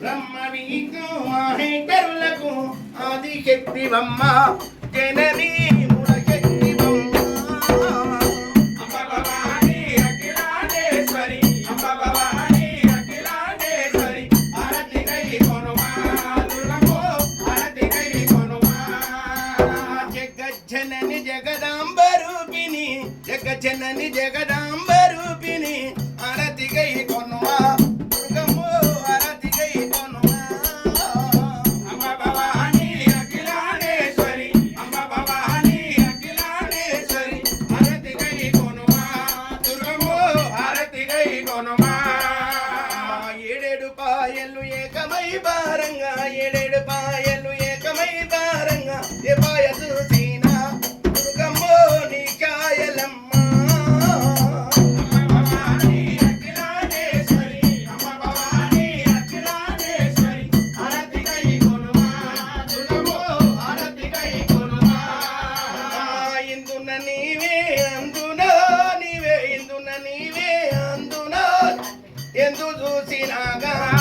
బ్రహ్మ నీకు మహేశ్వరులకు ఆది శక్తివమ్మ జననీ జగజ్జనని జగదాంబ రూపిణి జగజ్జనని జగదాంబ రూపిణి అరతి గై కొనుమా ఏడేడు పాయలు ఏకమై భారంగా ఏడేడు పాయలు ఏకమై భారంగా. ఏ పాయ చూసినా దుర్గమ్మో నీ కాయలమ్మ. నీవే నీవే ఇందున నీవే. ఎందు చూసినాగా